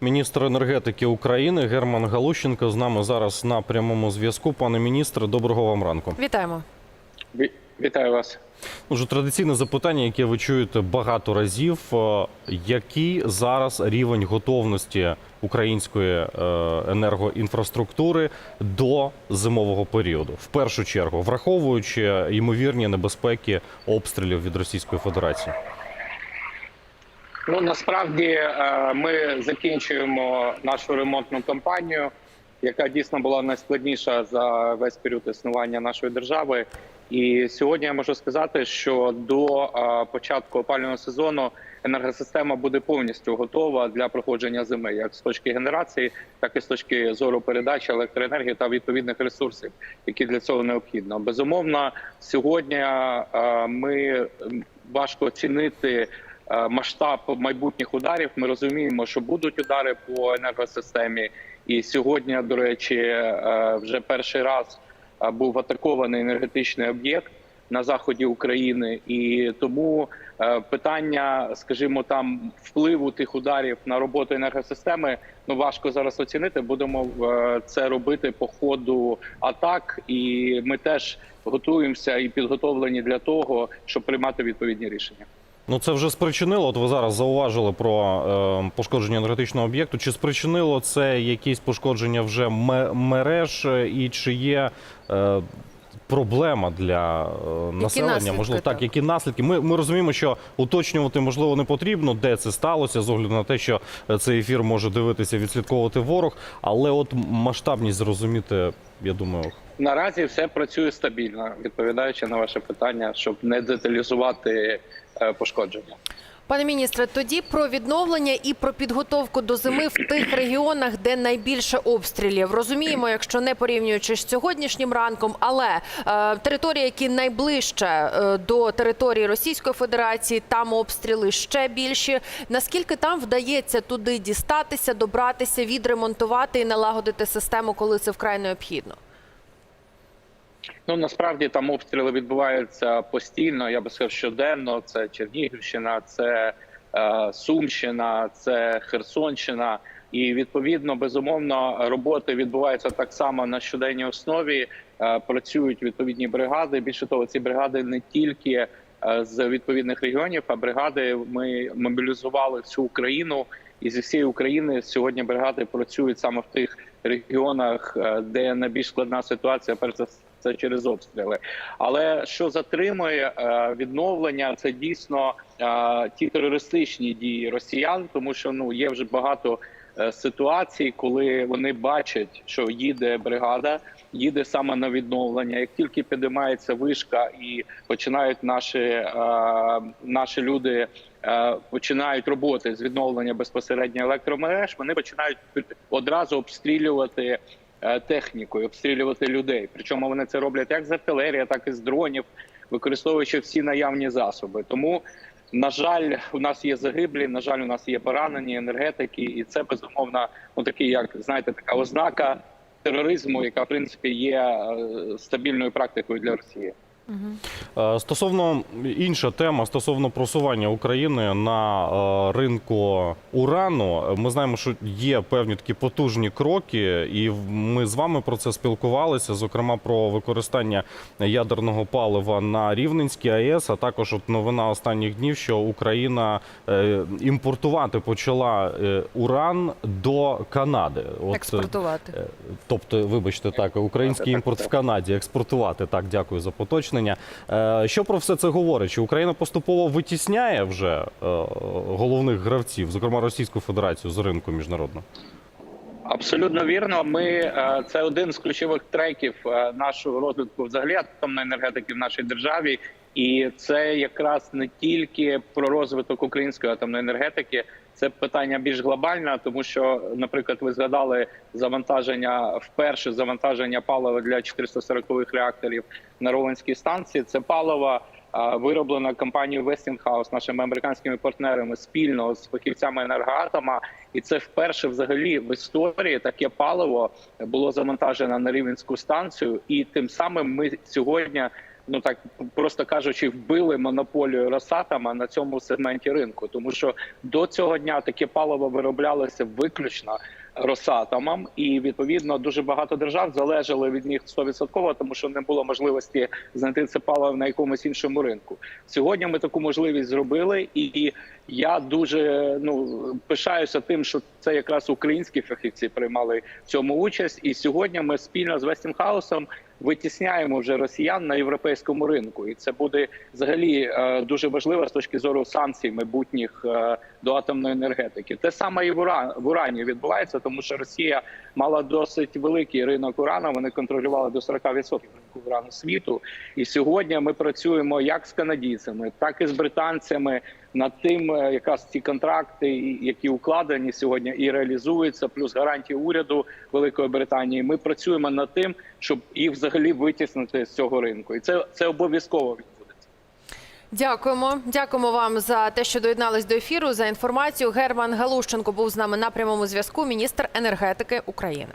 Міністр енергетики України Герман Галущенко з нами зараз на прямому зв'язку. Пане міністре, доброго вам ранку. Вітаємо. Вітаю вас. Уже традиційне запитання, яке ви чуєте багато разів. Е, Який зараз рівень готовності української е, енергоінфраструктури до зимового періоду? В першу чергу, враховуючи ймовірні небезпеки обстрілів від Російської Федерації. Ну насправді е, ми закінчуємо нашу ремонтну кампанію, яка дійсно була найскладніша за весь період існування нашої держави. І сьогодні я можу сказати, що до е, початку опалювального сезону енергосистема буде повністю готова для проходження зими, як з точки генерації, так і з точки зору передачі електроенергії та відповідних ресурсів, які для цього необхідно. Безумовно, сьогодні е, ми важко оцінити масштаб майбутніх ударів. Ми розуміємо, що будуть удари по енергосистемі. І сьогодні, до речі, е, вже перший раз е, був атакований енергетичний об'єкт на заході України, і тому е, питання, скажімо, там впливу тих ударів на роботу енергосистеми ну важко зараз оцінити. Будемо е, це робити по ходу атак, і ми теж готуємося і підготовлені для того, щоб приймати відповідні рішення. Ну це вже спричинило. От ви зараз зауважили про е, пошкодження енергетичного об'єкту. Чи спричинило це якісь пошкодження вже ме- мереж, і чи є е, проблема для е, населення? наслідки, Можливо, так, так? які наслідки? Ми, ми розуміємо, що уточнювати можливо не потрібно, де це сталося, з огляду на те, що е, цей ефір може дивитися, відслідковувати ворог. Але от масштабність зрозуміти, я думаю, Наразі все працює стабільно, відповідаючи на ваше питання, щоб не деталізувати пошкодження. Пане міністре, тоді про відновлення і про підготовку до зими в тих регіонах, де найбільше обстрілів. Розуміємо, якщо не порівнюючи з сьогоднішнім ранком, але е, території, які найближче е, до території Російської Федерації, там обстріли ще більші. Наскільки там вдається туди дістатися, добратися, відремонтувати і налагодити систему, коли це вкрай необхідно? Ну насправді там обстріли відбуваються постійно. Я би сказав, щоденно. Це Чернігівщина, це е, Сумщина, це Херсонщина. І відповідно, безумовно, роботи відбуваються так само на щоденній основі. Е, працюють відповідні бригади. Більше того, ці бригади не тільки е, з відповідних регіонів, а бригади ми мобілізували всю Україну. І зі всієї України сьогодні бригади працюють саме в тих регіонах, е, де найбільш складна ситуація, перш за це через обстріли. Але що затримує е, відновлення, це дійсно е, ті терористичні дії росіян, тому що ну є вже багато е, ситуацій, коли вони бачать, що їде бригада, їде саме на відновлення. Як тільки підіймається вишка і починають наші, наші люди. Починають роботи з відновлення безпосередньо електромереж. Вони починають одразу обстрілювати технікою, обстрілювати людей. Причому вони це роблять як з артилерії, так і з дронів, використовуючи всі наявні засоби. Тому, на жаль, у нас є загиблі, на жаль, у нас є поранені енергетики, і це безумовно ну такий, як знаєте, така ознака тероризму, яка в принципі є е, стабільною практикою для Росії. Е, Стосовно інша тема стосовно просування України на е, ринку урану, ми знаємо, що є певні такі потужні кроки, і ми з вами про це спілкувалися, зокрема про використання ядерного палива на Рівненській АЕС, а також от новина останніх днів, що Україна е, імпортувати почала уран до Канади. От, Експортувати. Тобто, вибачте, так, український імпорт в Канаді експортувати. Так, дякую за поточнення. Е, Що про все це говорить? Чи Україна поступово витісняє вже е, головних гравців, зокрема Російську Федерацію, з ринку міжнародного? Абсолютно вірно. Ми е, це один з ключових треків нашого розвитку взагалі атомної енергетики в нашій державі, і це якраз не тільки про розвиток української атомної енергетики. Це питання більш глобальне, тому що, наприклад, ви згадали завантаження вперше завантаження палива для 440-х реакторів на Ровенській станції. Це паливо а, вироблено компанією Westinghouse, нашими американськими партнерами спільно з фахівцями енергоатома. І це вперше взагалі в історії таке паливо було завантажено на рівенську станцію, і тим самим ми сьогодні ну так просто кажучи, вбили монополію Росатома на цьому сегменті ринку, тому що до цього дня таке паливо вироблялося виключно Росатомом, і відповідно дуже багато держав залежали від них 100%, тому що не було можливості знайти це паливо на якомусь іншому ринку. Сьогодні ми таку можливість зробили, і я дуже ну пишаюся тим, що це якраз українські фахівці приймали в цьому участь. І сьогодні ми спільно з Вестінхаусом витісняємо вже росіян на європейському ринку, і це буде взагалі е, дуже важливо з точки зору санкцій майбутніх е, до атомної енергетики. Те саме і в Урані відбувається, тому що Росія мала досить великий ринок урану. Вони контролювали до 40% ринку урану світу. І сьогодні ми працюємо як з канадійцями, так і з британцями над тим, е, якраз ці контракти, які укладені сьогодні і реалізуються, плюс гарантії уряду Великої Британії. Ми працюємо над тим, щоб їх взагалі витіснити з цього ринку, і це, це обов'язково відбудеться. Дякуємо. Дякуємо вам за те, що доєднались до ефіру. За інформацію. Герман Галущенко був з нами на прямому зв'язку. Міністр енергетики України.